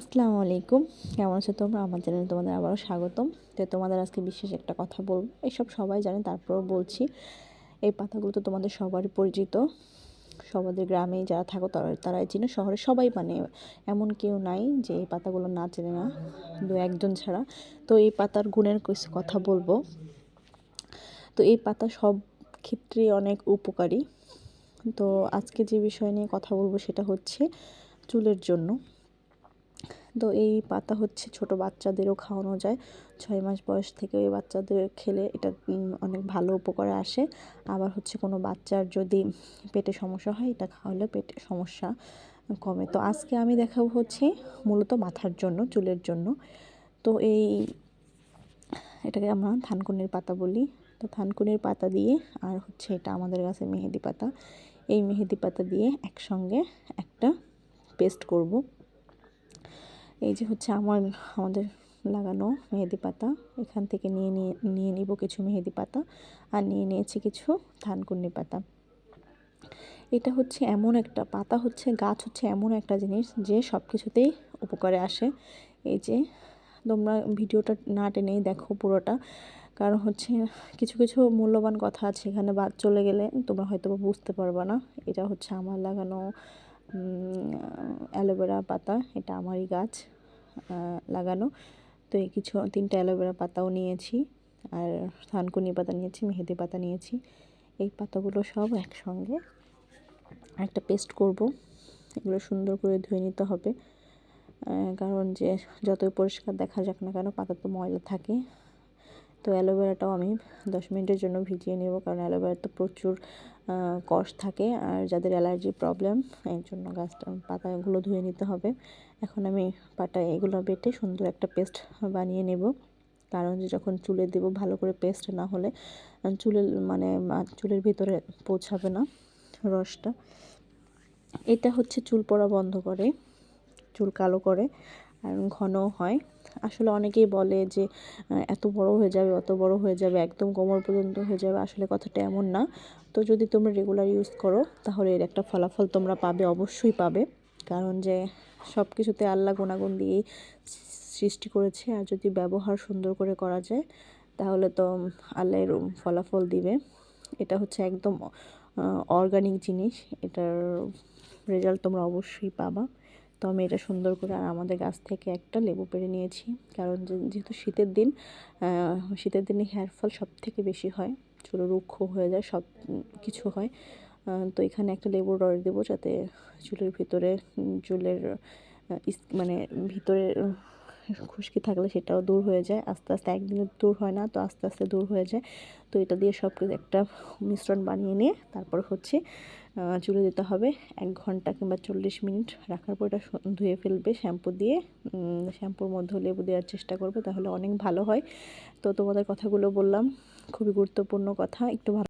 আসসালামু আলাইকুম। কেমন আছো তোমরা? আমার চ্যানেলে তোমাদের আবারও স্বাগতম। তো তোমাদের আজকে বিশেষ একটা কথা বলব। এইসব সবাই জানে, তারপরেও বলছি। এই পাতাগুলো তো তোমাদের সবারই পরিচিত। সবাদের গ্রামে যারা থাকো তারা তারাই চিনে। শহরে সবাই মানে এমন কেউ নাই যে এই পাতাগুলো না চেনে না। দু একজন ছাড়া। তো এই পাতার গুণের কিছু কথা বলব। তো এই পাতা সব ক্ষেত্রেই অনেক উপকারী। তো আজকে যে বিষয় নিয়ে কথা বলব সেটা হচ্ছে চুলের জন্য। তো এই পাতা হচ্ছে ছোট বাচ্চাদেরও খাওয়ানো যায়। ছয় মাস বয়স থেকে ওই বাচ্চাদের খেলে এটা অনেক ভালো উপকারে আসে। আবার হচ্ছে কোনো বাচ্চার যদি পেটে সমস্যা হয়, এটা খাওয়ালে পেটে সমস্যা কমে। তো আজকে আমি দেখাবো হচ্ছে মূলত মাথার জন্য, চুলের জন্য। তো এই, এটাকে আমরা থানকুনির পাতা বলি। তো থানকুনির পাতা দিয়ে, আর হচ্ছে এটা আমাদের কাছে মেহেদি পাতা। এই মেহেদি পাতা দিয়ে একসঙ্গে একটা পেস্ট করব। এই যে হচ্ছে আমার, আমাদের লাগানো মেহেদি পাতা। এখান থেকে নিয়ে নিয়ে নিয়ে নিব কিছু মেহেদি পাতা আর নিয়ে নিয়েছি কিছু ধানকুন্নি পাতা। এটা হচ্ছে এমন একটা পাতা হচ্ছে, গাছ হচ্ছে এমন একটা জিনিস যে সব কিছুতেই উপকারে আসে। এই যে তোমরা ভিডিওটা না টেনেই দেখো পুরোটা, কারণ হচ্ছে কিছু কিছু মূল্যবান কথা আছে এখানে বাদ চলে গেলে তোমরা হয়তো বুঝতে পারবে না। এটা হচ্ছে আমার লাগানো অ্যালোভেরা পাতা, এটা আমারই গাছ লাগানো। তো এই কিছু, তিনটা অ্যালোভেরা পাতাও নিয়েছি, আর থানকুনি পাতা নিয়েছি, মেহেদি পাতা নিয়েছি। এই পাতাগুলো সব একসঙ্গে একটা পেস্ট করব। এগুলো সুন্দর করে ধুয়ে নিতে হবে কারণ যে যতই পরিষ্কার দেখা যাক না কেন, পাতা তো ময়লা থাকে। তো অ্যালোভেরাটাও আমি দশ মিনিটের জন্য ভিজিয়ে নেব, কারণ অ্যালোভেরা তো প্রচুর কষ থাকে আর যাদের অ্যালার্জি প্রবলেম, এর জন্য গাছটা, পাতাগুলো ধুয়ে নিতে হবে। এখন আমি পাটা এগুলো বেটে সুন্দর একটা পেস্ট বানিয়ে নেব, কারণ যে যখন চুলে দেব ভালো করে পেস্ট না হলে চুলের মানে চুলের ভিতরে পৌঁছাবে না রসটা। এটা হচ্ছে চুল পড়া বন্ধ করে, চুল কালো করে ঘনও হয়। আসলে অনেকেই বলে যে এত বড় হয়ে যাবে, অত বড় হয়ে যাবে, একদম কোমর পর্যন্ত হয়ে যাবে। আসলে কথাটা এমন না। তো যদি তোমরা রেগুলার ইউজ করো, তাহলে এর একটা ফলাফল তোমরা পাবে, অবশ্যই পাবে। কারণ যে সব কিছুতে আল্লাহ গুণাগুণ দিয়েই সৃষ্টি করেছে। আর যদি ব্যবহার সুন্দর করে করা যায়, তাহলে তো আল্লাহ এর ফলাফল দিবে। এটা হচ্ছে একদম অর্গানিক জিনিস। এটার রেজাল্ট তোমরা অবশ্যই পাবা। তো আমি এটা সুন্দর করে আর আমাদের গাছ থেকে একটা লেবু পেড়ে নিয়েছি। কারণ যেহেতু শীতের দিন শীতের দিনে হেয়ার ফল সব থেকে বেশি হয়, চুলো রুক্ষ হয়ে যায়, সব কিছু হয়। তো এখানে একটা লেবুর রস দেবো যাতে চুলের ভিতরে, চুলের মানে ভিতরে খুশকি থাকলে সেটাও দূর হয়ে যায়। আস্তে আস্তে একদিনে দূর হয় না, তো আস্তে আস্তে দূর হয়ে যায়। তো এটা দিয়ে সব একটা মিশ্রণ বানিয়ে নিয়ে তারপর হচ্ছে চুলে দিতে হবে এক ঘণ্টা কিংবা চল্লিশ মিনিট। রাখার পর এটা ধুয়ে ফেলবে শ্যাম্পু দিয়ে। শ্যাম্পুর মধ্যে লেবু দেওয়ার চেষ্টা করবে, তাহলে অনেক ভালো হয়। তো তোমাদের কথাগুলো বললাম। খুবই গুরুত্বপূর্ণ কথা, একটু ভালো